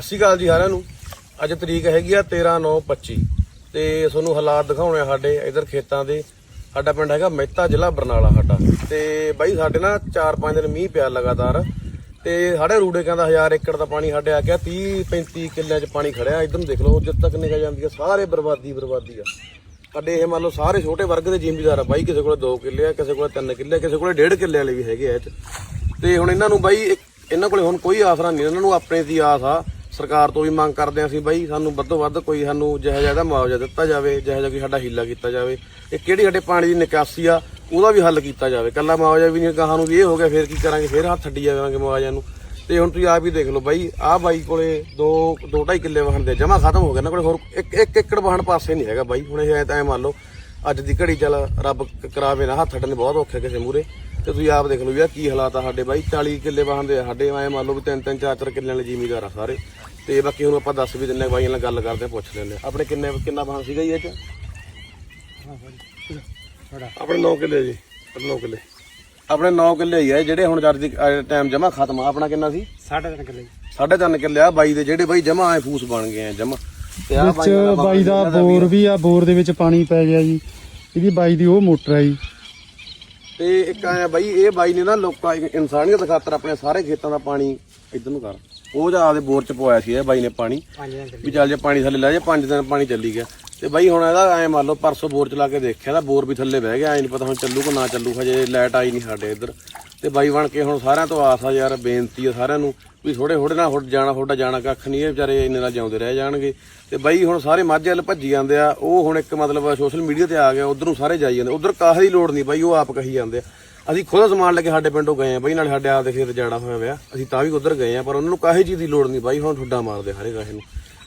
ਸਤਿ ਅਕਾਲ ਜੀ ਸਾਰਿਆਂ ਨੂੰ। ਅੱਜ ਤਰੀਕ ਹੈਗੀ ਆ 13/9/25 ਤੇ ਤੁਹਾਨੂੰ ਹਾਲਾਤ ਦਿਖਾਉਣੇ ਆ ਸਾਡੇ ਇਧਰ ਖੇਤਾਂ ਦੇ। ਸਾਡਾ ਪਿੰਡ ਹੈਗਾ ਮਹਿਤਾ ਜ਼ਿਲ੍ਹਾ ਬਰਨਾਲਾ ਸਾਡਾ। ਤੇ ਬਾਈ ਸਾਡੇ ਨਾ 4-5 ਦਿਨ ਮੀਂਹ ਪਿਆ ਲਗਾਤਾਰ। ਤੇ ਸਾਡੇ ਰੂੜੇ ਕਹਿੰਦਾ 1000 ਏਕੜ ਦਾ ਪਾਣੀ ਸਾਡੇ ਆ ਗਿਆ 30 35 ਕਿੱਲਿਆਂ 'ਚ ਪਾਣੀ ਖੜਿਆ। ਇਧਰ ਨੂੰ ਦੇਖ ਲਓ, ਜਿੱਦ ਤੱਕ ਨਿਕਲ ਜਾਂਦੀ ਆ, ਸਾਰੇ ਬਰਬਾਦੀ ਬਰਬਾਦੀ ਆ। ਸਾਡੇ ਇਹ ਮੰਨ ਲਓ ਸਾਰੇ ਛੋਟੇ ਵਰਗ ਦੇ ਜ਼ਿਮੀਦਾਰ ਆ ਬਾਈ, ਕਿਸੇ ਕੋਲੇ 2 ਕਿੱਲੇ ਆ, ਕਿਸੇ ਕੋਲੇ 3 ਕਿੱਲੇ ਕਿਸੇ ਕੋਲੇ 1.5 ਕਿੱਲੇ ਵਾਲੇ ਵੀ ਹੈਗੇ ਆ ਇਹ 'ਚ। ਤੇ ਹੁਣ ਇਹਨਾਂ ਨੂੰ ਬਾਈ ਇੱਕ- ਇਹਨਾਂ ਕੋਲੇ ਹੁਣ ਕੋਈ ਆਸਰਾ ਨਹੀਂ, ਇਹਨਾਂ ਨੂੰ ਆਪਣੇ ਦੀ ਆਸ ਆ। ਸਰਕਾਰ ਤੋਂ ਵੀ ਮੰਗ ਕਰਦੇ ਆ ਅਸੀਂ ਬਾਈ ਸਾਨੂੰ ਵੱਧੋ ਵੱਧ ਕੋਈ ਸਾਨੂੰ ਜਿਹੋ ਜਿਹਾ ਇਹਦਾ ਮੁਆਵਜ਼ਾ ਦਿੱਤਾ ਜਾਵੇ, ਜਿਹੋ ਜਿਹਾ ਕੋਈ ਸਾਡਾ ਹੀਲਾ ਕੀਤਾ ਜਾਵੇ। ਇਹ ਕਿਹੜੀ ਸਾਡੇ ਪਾਣੀ ਦੀ ਨਿਕਾਸੀ ਆ, ਉਹਦਾ ਵੀ ਹੱਲ ਕੀਤਾ ਜਾਵੇ। ਕੱਲਾ ਮੁਆਵਜ਼ਾ ਵੀ ਨਹੀਂ ਗਾਹਾਂ ਨੂੰ ਵੀ ਇਹ ਹੋ ਗਿਆ, ਫੇਰ ਕੀ ਕਰਾਂਗੇ? ਫੇਰ ਹੱਥ ਛੱਡੀ ਜਾਵਾਂਗੇ ਮੁਆਵਜ਼ਾ ਨੂੰ। ਤੇ ਹੁਣ ਤੁਸੀਂ ਆਪ ਹੀ ਦੇਖ ਲਓ ਬਾਈ, ਆਹ ਬਾਈ ਕੋਲੇ 2 2.5 ਕਿੱਲੇ ਵਾਹਣ ਦੇ ਜਮਾ ਖਤਮ ਹੋ ਗਿਆ ਨਾ ਕੋਲੇ, ਹੋਰ ਇੱਕ ਇੱਕ ਏਕੜ ਵਾਹਣ ਪਾਸੇ ਨਹੀਂ ਹੈਗਾ ਬਾਈ। ਹੁਣ ਇਹ ਐ ਤਾਂ ਮੰਨ ਲਓ, ਅੱਜ ਦੀ ਘੜੀ ਚੱਲ ਰੱਬ ਕਰਾਵੇ ਨਾ, ਹੱਥ ਛੱਡਣੇ ਬਹੁਤ ਔਖੇ ਕਿਸੇ ਮੂਰੇ ਤੇ ਤੁਸੀਂ ਆਪ ਦੇਖ ਲਓ ਵੀ ਆਹ ਕੀ ਹਾਲਾਤ ਆ ਸਾਡੇ ਬਾਈ। 40 ਕਿੱਲੇ ਵਾਹਣ ਦੇ ਆ ਸਾਡੇ ਐ ਮੰਨ ਲਓ ਵੀ ਤਿੰਨ ਤਿੰਨ ਚਾਰ ਚਾਰ ਕਿੱਲਿਆਂ ਵਾਲੇ ਜ਼ਿਮੀਦਾਰ ਆ ਸਾਰੇ। ਤੇ ਬਾਕੀ ਹੁਣ ਆਪਾਂ ਦੱਸ ਵੀ ਦਿੰਨੇ ਆ ਬਾਈਆਂ ਨਾਲ ਗੱਲ ਕਰਦੇ ਆ ਪੁੱਛ ਲੈਂਦੇ ਆ। ਆਪਣੇ ਕਿੰਨੇ ਕਿੰਨਾ ਵਾਹਣ ਸੀਗਾ ਜੀ ਇਹ ਚ? ਆਪਣੇ 9 ਕਿੱਲੇ ਜੀ 9 ਕਿੱਲੇ। ਆਪਣੇ 9 ਕਿੱਲੇ ਹੀ ਆ ਜਿਹੜੇ ਹੁਣ ਜਦ ਦੀ ਟਾਈਮ ਜਮਾ ਖਤਮ ਆ ਆਪਣਾ ਕਿੰਨਾ ਸੀ? ਸਾਢੇ ਤਿੰਨ ਕਿੱਲੇ ਸਾਢੇ ਤਿੰਨ ਕਿੱਲੇ ਆ ਬਾਈ ਦੇ ਜਿਹੜੇ ਬਾਈ ਜਮਾ ਐ ਫੂਸ ਬਣ ਗਏ ਆ ਜਮਾ ਤੇ ਦਾ ਬਾਈ ਦਾ ਬੋਰ ਵੀ ਆ ਬੋਰ ਦੇ ਵਿੱਚ ਪਾਣੀ ਪੈ ਗਿਆ ਜੀ। ਇਹਦੀ ਬਾਈ ਦੀ ਉਹ ਮੋਟਰ ਆ ਜੀ। ਤੇ ਇੱਕ ਆਇਆ ਬਾਈ ਇਹ ਬਾਈ ਨੇ ਨਾ ਲੋਕਾਂ ਇਨਸਾਨੀਅਤ ਖਾਤਰ ਆਪਣੇ ਸਾਰੇ ਖੇਤਾਂ ਦਾ ਪਾਣੀ ਇਧਰ ਨੂੰ ਕਰ। ਉਹ ਜਾ ਆਪਦੇ ਬੋਰ ਚ ਪਵਾਇਆ ਸੀ ਇਹ ਬਾਈ ਨੇ ਪਾਣੀ। ਵੀ ਚੱਲ ਜੇ ਪਾਣੀ ਥੱਲੇ ਲੈ ਜੇ ਪੰਜ ਦਿਨ ਪਾਣੀ ਚੱਲੀ ਗਿਆ। ਤੇ ਬਾਈ ਹੁਣ ਇਹਦਾ ਐ ਮੰਨ ਲਓ ਪਰਸੋਂ ਬੋਰ ਚਲਾ ਕੇ ਦੇਖਿਆ ਤਾਂ ਬੋਰ ਵੀ ਥੱਲੇ ਬਹਿ ਗਿਆ ਐ ਨਹੀਂ ਪਤਾ ਹੁਣ ਚੱਲੂ ਕਿ ਨਾ ਚੱਲੂ ਹਜੇ ਲਾਈਟ ਆਈ ਨਹੀਂ ਸਾਡੇ ਇੱਧਰ। ਤੇ ਬਾਈ ਬਣ ਕੇ ਹੁਣ ਸਾਰਿਆਂ ਤੋਂ ਆਸ ਆ ਯਾਰ ਬੇਨਤੀ ਆ ਸਾਰਿਆਂ ਨੂੰ ਵੀ ਥੋੜੇ ਥੋੜੇ ਨਾਲ ਹੁੱਟ ਜਾਣਾ, ਤੁਹਾਡਾ ਜਾਣਾ ਕੱਖ ਨਹੀਂ ਇਹ ਵਿਚਾਰੇ ਇੰਨੇ ਨਾਲ ਜਿਉਂਦੇ ਰਹਿ ਜਾਣਗੇ। ਤੇ ਬਾਈ ਹੁਣ ਸਾਰੇ ਮਾਝੇ ਵੱਲ ਭੱਜੀ ਜਾਂਦੇ ਆ, ਉਹ ਹੁਣ ਇੱਕ ਮਤਲਬ ਸੋਸ਼ਲ ਮੀਡੀਆ ਤੇ ਆ ਗਿਆ, ਉਧਰ ਨੂੰ ਸਾਰੇ ਜਾਈ ਜਾਂਦੇ ਉਧਰ ਕਾਹੇ ਦੀ ਲੋੜ ਨਹੀਂ ਬਾਈ, ਉਹ ਆਪ ਕਹੀ ਜਾਂਦੇ ਆ। ਅਸੀਂ ਖੁਦ ਸਮਾਨ ਲੈ ਕੇ ਸਾਡੇ ਪਿੰਡੋਂ ਗਏ ਆ ਬਾਈ, ਨਾਲ ਸਾਡੇ ਆਪ ਦੇ ਖੇਤ ਜਾਣਾ ਹੋਇਆ ਵਿਆ ਅਸੀਂ ਤਾਂ ਵੀ ਉਧਰ ਗਏ ਆ, ਪਰ ਉਹਨਾਂ ਨੂੰ ਕਾਹੇ ਚੀਜ਼ ਦੀ ਲੋੜ ਨਹੀਂ ਬਾਈ, ਹੁਣ ਠੁੱਡਾ ਮਾਰਦੇ ਹਰੇ ਕਾਹੇ ਨੂੰ।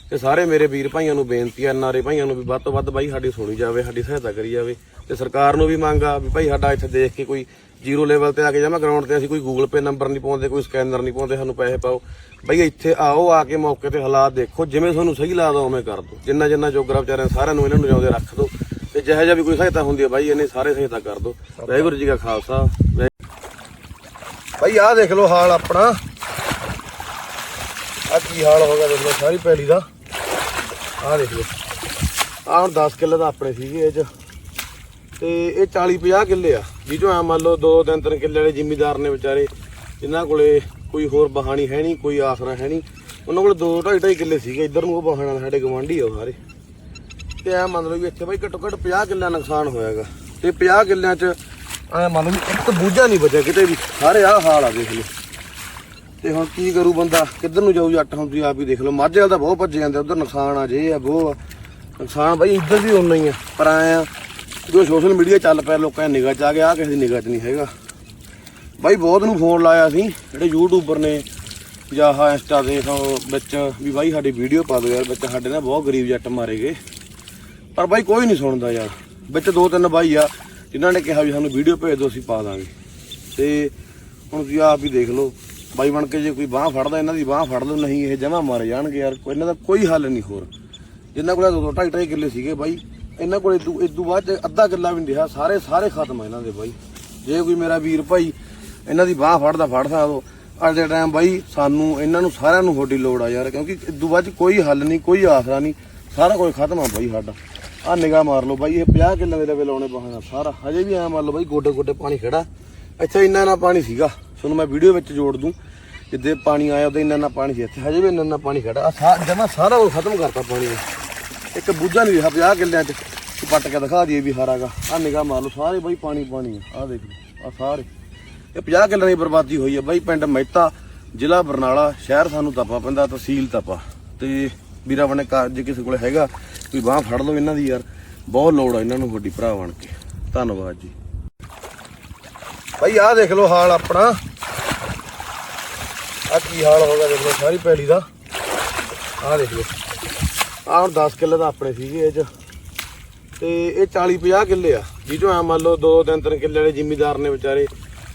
ਤੇ ਸਾਰੇ ਮੇਰੇ ਵੀਰ ਭਾਈਆਂ ਨੂੰ ਬੇਨਤੀ ਆ ਨਾਰੇ ਭਾਈਆਂ ਨੂੰ ਵੀ ਵੱਧ ਤੋਂ ਵੱਧ ਬਾਈ ਸਾਡੀ ਸੁਣੀ ਜਾਵੇ, ਸਾਡੀ ਸਹਾਇਤਾ ਕਰੀ ਜਾਵੇ। ਤੇ ਸਰਕਾਰ ਨੂੰ ਵੀ ਮੰਗ ਆ ਵੀ ਭਾਈ ਸਾਡਾ ਇੱਥੇ ਦੇਖ ਕੇ ਕੋਈ ਜ਼ੀਰੋ ਲੈਵਲ ਤੇ ਆ ਕੇ ਜਾਵਾਂ ਗਰਾਊਂਡ ਤੇ ਅਸੀਂ ਕੋਈ ਗੂਗਲ ਪੇ ਨੰਬਰ ਨਹੀਂ ਪਾਉਂਦੇ, ਕੋਈ ਸਕੈਨਰ ਨਹੀਂ ਪਾਉਂਦੇ, ਸਾਨੂੰ ਪੈਸੇ ਪਾਓ। ਬਈ ਇੱਥੇ ਆਓ, ਆ ਕੇ ਮੌਕੇ ਤੇ ਹਾਲਾਤ ਦੇਖੋ, ਜਿਵੇਂ ਤੁਹਾਨੂੰ ਸਹੀ ਲੱਗਦਾ ਉਵੇਂ ਕਰ ਦਿਓ। ਜਿੰਨਾ ਜਿੰਨਾ ਜੋਗਰਾ ਵਿਚਾਰਿਆਂ ਸਾਰਿਆਂ ਨੂੰ ਇਹਨਾਂ ਨੂੰ ਜਾਉਂਦੇ ਰੱਖ ਦਿਓ। ਤੇ ਜਿਹੋ ਜਿਹਾ ਵੀ ਕੋਈ ਸਹਾਇਤਾ ਹੁੰਦੀ ਹੈ ਬਾਈ ਇਹਨੇ ਸਾਰੇ ਸਹਾਇਤਾ ਕਰ ਦਿਓ। ਵਾਹਿਗੁਰੂ ਜੀ ਕਾ ਖਾਲਸਾ, ਵਾਹਿ- ਬਾਈ ਆਹ ਦੇਖ ਲਓ ਹਾਲ ਆਪਣਾ। ਆ ਕੀ ਹਾਲ ਹੋ ਗਿਆ ਦੇਖ ਲਓ, ਸਾਰੀ ਪੈਲੀ ਦਾ। ਆਹ ਦੇਖ ਲਓ। ਆਹ ਹੁਣ 10 ਕਿੱਲੇ ਦਾ ਆਪਣੇ ਸੀਗੇ ਇਹ ਚ। ਤੇ ਇਹ 40 50 ਕਿੱਲੇ ਆ। ਜਿਹਚੋਂ ਆ ਮੰਨ ਲਓ 2 3 3 ਕਿੱਲੇ ਵਾਲੇ ਜ਼ਿਮੀਦਾਰ ਨੇ ਵਿਚਾਰੇ। ਜਿਨ੍ਹਾਂ ਕੋਲੇ ਕੋਈ ਹੋਰ ਬਹਾਨੀ ਹੈ ਨਹੀਂ, ਕੋਈ ਆਸਰਾ ਹੈ ਨਹੀਂ। ਉਹਨਾਂ ਕੋਲ 2 2.5 2.5 ਕਿੱਲੇ ਸੀਗੇ। ਇੱਧਰ ਨੂੰ ਉਹ ਬਹਾਨਾ ਸਾਡੇ ਗਵਾਂਢੀ ਆ ਉਹ ਸਾਰੇ। ਤੇ ਆ ਮੰਨ ਲਓ ਵੀ ਇੱਥੇ ਬਾਈ ਘੱਟੋ ਘੱਟ 50 ਕਿੱਲਿਆਂ ਨੁਕਸਾਨ ਹੋਇਆਗਾ ਤੇ 50 ਕਿੱਲਿਆਂ ਚ ਐ ਮੰਨ ਲਓ ਵੀ ਇੱਕ ਬੂਝਾ ਨਹੀਂ ਬਚਿਆ ਕਿਤੇ ਵੀ। ਸਾਰੇ ਆਹ ਹਾਲ ਆ ਦੇਖ ਲਓ। ਤੇ ਹੁਣ ਕੀ ਕਰੂ ਬੰਦਾ? ਕਿੱਧਰ ਨੂੰ ਜਾਊ ਜੱਟ ਹੁਣ ਤੁਸੀਂ ਆਪ ਹੀ ਦੇਖ ਲਓ। ਮਾਝੇ ਵਾਲ ਤਾਂ ਬਹੁਤ ਭੱਜੇ ਜਾਂਦੇ ਉਧਰ ਨੁਕਸਾਨ ਆ, ਜੇ ਆ ਉਹ ਆ। ਨੁਕਸਾਨ ਬਾਈ ਇੱਧਰ ਵੀ ਉਨਾ ਹੀ ਆ। ਪਰ ਆਏ ਜੋ ਸੋਸ਼ਲ ਮੀਡੀਆ ਚੱਲ ਪਿਆ, ਲੋਕਾਂ ਦੀ ਨਿਗਾਹ ਚ ਆ ਗਿਆ ਆ ਕਿਸੇ ਦੀ ਨਿਗਾਹ ਚ ਨਹੀਂ ਹੈਗਾ। ਬਾਈ ਬਹੁਤ ਨੂੰ ਫੋਨ ਲਾਇਆ ਸੀ, ਜਿਹੜੇ ਯੂਟਿਊਬਰ ਨੇ ਜਾਂ ਆਹ ਇੰਸਟਾ ਦੇ ਵਿੱਚ ਵੀ ਬਾਈ ਸਾਡੀ ਵੀਡੀਓ ਪਾ ਦਿਓ ਯਾਰ, ਵਿੱਚ ਸਾਡੇ ਨਾਲ ਬਹੁਤ ਗਰੀਬ ਜੱਟ ਮਾਰੇ ਗਏ। ਪਰ ਬਾਈ ਕੋਈ ਨਹੀਂ ਸੁਣਦਾ ਯਾਰ। ਵਿੱਚ ਦੋ ਤਿੰਨ ਬਾਈ ਆ, ਜਿਨ੍ਹਾਂ ਨੇ ਕਿਹਾ ਵੀ ਸਾਨੂੰ ਵੀਡੀਓ ਭੇਜ ਦਿਓ, ਅਸੀਂ ਪਾ ਦਾਂਗੇ। ਤੇ ਹੁਣ ਤੁਸੀਂ ਆਪ ਹੀ ਦੇਖ ਲਓ, ਬਾਈ ਬਣ ਕੇ ਜੇ ਕੋਈ ਬਾਹ ਫੜਦਾ, ਇਹਨਾਂ ਦੀ ਬਾਹ ਫੜ ਲਓ, ਨਹੀਂ ਇਹ ਜਮਾ ਮਾਰੇ ਜਾਣਗੇ ਯਾਰ, ਕੋਈ ਇਹਨਾਂ ਦਾ ਕੋਈ ਹੱਲ ਨਹੀਂ ਹੋਰ। ਜਿੰਨਾ ਕੋਲ ਦੋ ਦੋ ਢਾਈ ਢਾਈ ਕਿੱਲੇ ਸੀਗੇ ਬਾਈ। ਇਹਨਾਂ ਕੋਲੇ ਇਦੂ ਇਦੂ ਬਾਅਦ ਚ ਅੱਧਾ ਕਿੱਲਾ ਵੀ ਨਹੀਂ ਰਿਹਾ। ਸਾਰੇ ਸਾਰੇ ਖਤਮ ਆ ਇਹਨਾਂ ਦੇ ਬਾਈ। ਜੇ ਕੋਈ ਮੇਰਾ ਵੀਰ ਭਾਈ ਇਹਨਾਂ ਦੀ ਬਾਹ ਫੜਦਾ ਫੜ ਸਕਦੋ ਅੱਜ ਦੇ ਟਾਈਮ ਬਾਈ ਸਾਨੂੰ, ਇਹਨਾਂ ਨੂੰ ਸਾਰਿਆਂ ਨੂੰ ਤੁਹਾਡੀ ਲੋੜ ਆ ਯਾਰ, ਕਿਉਂਕਿ ਇਦੂ ਬਾਅਦ ਚ ਕੋਈ ਹੱਲ ਨਹੀਂ ਕੋਈ ਆਸਰਾ ਨਹੀਂ ਸਾਰਾ ਕੁਝ ਖਤਮ ਆ ਬਾਈ ਸਾਡਾ। ਆ ਨਿਗਾਹ ਮਾਰ ਲਓ ਬਾਈ, ਇਹ 50 ਕਿੱਲੇ ਦੇ ਲਵੇ ਲਾਉਣੇ ਬਹਾਨਾ ਸਾਰਾ। ਹਜੇ ਵੀ ਐ ਮੰਨ ਲਓ ਬਾਈ, ਗੋਡੇ ਗੋਡੇ ਪਾਣੀ ਖੜਾ। ਇੱਥੇ ਇੰਨਾ ਨਾ ਪਾਣੀ ਸੀਗਾ। ਤੁਹਾਨੂੰ ਮੈਂ ਵੀਡੀਓ ਵਿੱਚ ਜੋੜ ਦੂੰ, ਜਿੱਦੇ ਪਾਣੀ ਆਇਆ ਉਹਦੇ ਇੰਨਾ ਨਾ ਪਾਣੀ ਸੀ ਇੱਥੇ। ਹਜੇ ਵੀ ਇੰਨਾ ਨਾ ਪਾਣੀ ਖੜਾ। ਆ ਜਮਾ ਸਾਰਾ ਉਹ ਖਤਮ ਕਰਤਾ ਪਾਣੀ ਨੇ। ਇੱਕ ਬੂਝਾ ਨਹੀਂ ਰਿਹਾ 50 ਕਿੱਲਿਆਂ ਚ। ਕਿ ਪੱਟ ਕੇ ਦਿਖਾ ਦਈਏ ਵੀ ਹਾਰਾਗਾ। ਆ ਨਿਗਾਹ ਮਾਰ ਲਓ, ਸਾਰੇ ਬਾਈ ਪਾਣੀ ਪਾਣੀ ਆ। ਆਹ ਦੇਖ ਲਓ ਆ ਸਾਰੇ। ਇਹ 50 ਕਿੱਲਿਆਂ ਦੀ ਬਰਬਾਦੀ ਹੋਈ ਹੈ ਬਾਈ, ਪਿੰਡ ਮਹਿਤਾ, ਜ਼ਿਲ੍ਹਾ ਬਰਨਾਲਾ, ਸ਼ਹਿਰ ਸਾਨੂੰ ਤਪਾ ਪੈਂਦਾ, ਤਹਿਸੀਲ ਤਪਾ। ਤੇ ਵੀਰਾ ਬਣੇ ਘਰ ਜੇ ਕਿਸੇ ਕੋਲ ਹੈਗਾ ਵੀ ਬਾਹ ਫੜ ਲਓ ਇਹਨਾਂ ਦੀ ਯਾਰ। ਬਹੁਤ ਲੋੜ ਆ ਇਹਨਾਂ ਨੂੰ ਵੱਡੀ ਭਰਾ ਬਣ ਕੇ। ਧੰਨਵਾਦ ਜੀ। ਬਾਈ, ਆਹ ਦੇਖ ਲਓ ਹਾਲ ਆਪਣਾ। ਆ ਕੀ ਹਾਲ ਹੋ ਗਿਆ, ਦੇਖ ਲਓ, ਸਾਰੀ ਪੈਲੀ ਦਾ। ਆਹ ਦੇਖ ਲਓ। ਆਹ ਹੁਣ 10 ਕਿੱਲੇ ਦਾ ਆਪਣੇ ਸੀਗੇ ਇਹ ਚ। ਤੇ ਇਹ 40 50 ਕਿੱਲੇ ਆ। ਜਿਹਚੋਂ ਆ ਮੰਨ ਲਓ 2 3 3 ਕਿੱਲੇ ਵਾਲੇ ਜ਼ਿਮੀਦਾਰ ਨੇ ਵਿਚਾਰੇ,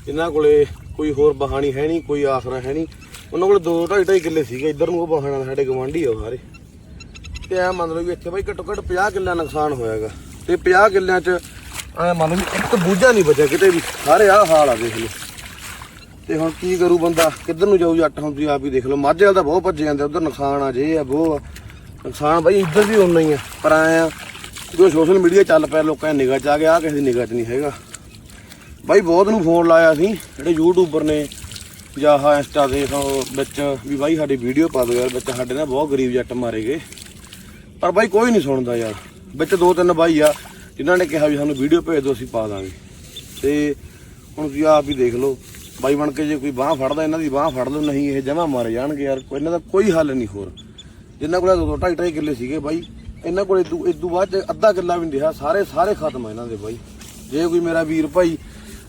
ਜਿਨ੍ਹਾਂ ਕੋਲੇ ਕੋਈ ਹੋਰ ਬਹਾਨੀ ਹੈ ਨਹੀਂ, ਕੋਈ ਆਸਰਾ ਹੈ ਨਹੀਂ। ਉਹਨਾਂ ਕੋਲ 2 2.5 2.5 ਕਿੱਲੇ ਸੀਗੇ। ਇੱਧਰ ਨੂੰ ਉਹ ਬਹਾਨਾ ਸਾਡੇ ਗਵਾਂਢੀ ਆ ਉਹ ਸਾਰੇ। ਤੇ ਆ ਮੰਨ ਲਓ ਵੀ ਇੱਥੇ ਬਾਈ ਘੱਟੋ ਘੱਟ 50 ਕਿੱਲਿਆਂ ਨੁਕਸਾਨ ਹੋਇਆਗਾ। ਤੇ 50 ਕਿੱਲਿਆਂ ਚ ਐ ਮੰਨ ਲਓ ਵੀ ਇੱਕ ਬੂਝਾ ਨਹੀਂ ਬਚਿਆ ਕਿਤੇ ਵੀ। ਸਾਰੇ ਆਹ ਹਾਲ ਆ ਦੇਖ ਲਓ। ਤੇ ਹੁਣ ਕੀ ਕਰੂ ਬੰਦਾ? ਕਿੱਧਰ ਨੂੰ ਜਾਊ? ਜੱਟ ਹੁਣ ਤੁਸੀਂ ਆਪ ਹੀ ਦੇਖ ਲਓ। ਮਾਝੇ ਵਾਲ ਤਾਂ ਬਹੁਤ ਭੱਜੇ ਜਾਂਦੇ ਉਧਰ ਨੁਕਸਾਨ ਆ, ਜੇ ਆ ਉਹ ਆ। ਨੁਕਸਾਨ ਬਾਈ ਇੱਧਰ ਵੀ ਉਨਾ ਹੀ ਆ, ਪਰ ਆਏ ਆ ਜੋ ਸੋਸ਼ਲ ਮੀਡੀਆ ਚੱਲ ਪਿਆ, ਲੋਕਾਂ ਦੀ ਨਿਗਾਹ ਚ ਆ ਗਿਆ ਆ ਕਿਸੇ ਦੀ ਨਿਗਾਹ ਚ ਨਹੀਂ ਹੈਗਾ। ਬਾਈ ਬਹੁਤ ਨੂੰ ਫੋਨ ਲਾਇਆ ਸੀ, ਜਿਹੜੇ ਯੂਟਿਊਬਰ ਨੇ ਜਾਂ ਆਹ ਇੰਸਟਾ ਦੇ ਤੋਂ ਵਿੱਚ ਵੀ ਬਾਈ ਸਾਡੀ ਵੀਡੀਓ ਪਾ ਦਿਓ ਯਾਰ, ਵਿੱਚ ਸਾਡੇ ਨਾਲ ਬਹੁਤ ਗਰੀਬ ਜੱਟ ਮਾਰੇ ਗਏ। ਪਰ ਬਾਈ ਕੋਈ ਨਹੀਂ ਸੁਣਦਾ ਯਾਰ। ਵਿੱਚ ਦੋ ਤਿੰਨ ਬਾਈ ਆ, ਜਿਨ੍ਹਾਂ ਨੇ ਕਿਹਾ ਵੀ ਸਾਨੂੰ ਵੀਡੀਓ ਭੇਜ ਦਿਓ, ਅਸੀਂ ਪਾ ਦਾਂਗੇ। ਤੇ ਹੁਣ ਤੁਸੀਂ ਆਪ ਹੀ ਦੇਖ ਲਓ, ਬਾਈ ਬਣ ਕੇ ਜੇ ਕੋਈ ਬਾਹ ਫੜਦਾ, ਇਹਨਾਂ ਦੀ ਬਾਹ ਫੜ ਲਓ, ਨਹੀਂ ਇਹ ਜਮਾ ਮਾਰੇ ਜਾਣਗੇ ਯਾਰ, ਕੋਈ ਇਹਨਾਂ ਦਾ ਕੋਈ ਹੱਲ ਨਹੀਂ ਹੋਰ। ਜਿੰਨਾ ਕੋਲ ਦੋ ਦੋ ਢਾਈ ਢਾਈ ਕਿੱਲੇ ਸੀਗੇ ਬਾਈ। ਇਹਨਾਂ ਕੋਲ ਇਦੂ ਇਦੂ ਬਾਅਦ ਚ ਅੱਧਾ ਕਿੱਲਾ ਵੀ ਨਹੀਂ ਰਿਹਾ। ਸਾਰੇ ਸਾਰੇ ਖਤਮ ਆ ਇਹਨਾਂ ਦੇ ਬਾਈ। ਜੇ ਕੋਈ ਮੇਰਾ ਵੀਰ ਭਾਈ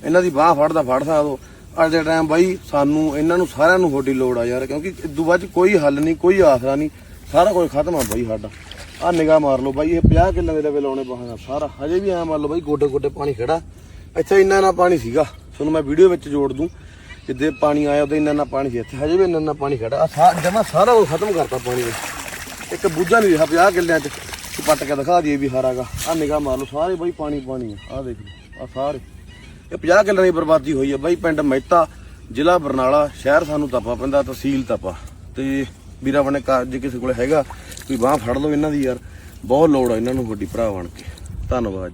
ਇਹਨਾਂ ਦੀ ਬਾਹ ਫੜਦਾ ਫੜ ਸਕਦੋ ਅੱਜ ਦੇ ਟਾਈਮ ਬਾਈ ਸਾਨੂੰ, ਇਹਨਾਂ ਨੂੰ ਸਾਰਿਆਂ ਨੂੰ ਤੁਹਾਡੀ ਲੋੜ ਆ ਯਾਰ, ਕਿਉਂਕਿ ਇਦੂ ਬਾਅਦ ਚ ਕੋਈ ਹੱਲ ਨਹੀਂ, ਕੋਈ ਆਸਰਾ ਨਹੀਂ। ਸਾਰਾ ਕੁਝ ਖਤਮ ਆ ਬਾਈ ਸਾਡਾ। ਆ ਨਿਗਾਹ ਮਾਰ ਲਓ ਬਾਈ, ਇਹ 50 ਕਿੱਲੇ ਦੇ ਲਵੇ ਲਾਉਣੇ ਬਹਾਨਾ ਸਾਰਾ। ਹਜੇ ਵੀ ਐ ਮੰਨ ਲਓ ਬਾਈ, ਗੋਡੇ ਗੋਡੇ ਪਾਣੀ ਖੜਾ। ਇੱਥੇ ਇੰਨਾ ਨਾ ਪਾਣੀ ਸੀਗਾ। ਤੁਹਾਨੂੰ ਮੈਂ ਵੀਡੀਓ ਵਿੱਚ ਜੋੜ ਦੂੰ, ਜਿੱਦੇ ਪਾਣੀ ਆਇਆ ਉਹਦੇ ਇੰਨਾ ਨਾ ਪਾਣੀ ਸੀ ਇੱਥੇ। ਹਜੇ ਵੀ ਇੰਨਾ ਨਾ ਪਾਣੀ ਖੜਾ। ਆ ਜਮਾ ਸਾਰਾ ਉਹ ਖਤਮ ਕਰਤਾ ਪਾਣੀ ਨੇ। ਇੱਕ ਬੂਝਾ ਨਹੀਂ ਰਿਹਾ 50 ਕਿੱਲਿਆਂ ਚ। ਤੂੰ ਪੱਟ ਕੇ ਦਿਖਾ ਦਈਏ ਵੀ ਹਾਰਾਗਾ। ਆ ਨਿਗਾਹ ਮਾਰ ਲਓ, ਸਾਰੇ ਬਾਈ ਪਾਣੀ ਪਾਣੀ ਆ। ਆ ਦੇਖ ਲਓ ਆ ਸਾਰੇ। ਇਹ 50 ਕਿੱਲਿਆਂ ਦੀ ਬਰਬਾਦੀ ਹੋਈ ਹੈ ਬਾਈ, ਪਿੰਡ ਮਹਿਤਾ, ਜ਼ਿਲ੍ਹਾ ਬਰਨਾਲਾ, ਸ਼ਹਿਰ ਸਾਨੂੰ ਤਪਾ ਪੈਂਦਾ, ਤਹਿਸੀਲ ਤਪਾ। ਤੇ ਵੀਰਾ ਬਣੇ ਘਰ ਜੇ ਕਿਸੇ ਕੋਲ ਹੈਗਾ, ਕੋਈ ਬਾਹ ਫੜ ਲਓ ਇਹਨਾਂ ਦੀ ਯਾਰ। ਬਹੁਤ ਲੋੜ ਆ ਇਹਨਾਂ ਨੂੰ, ਵੱਡੀ ਭਰਾ ਬਣ ਕੇ। ਧੰਨਵਾਦ।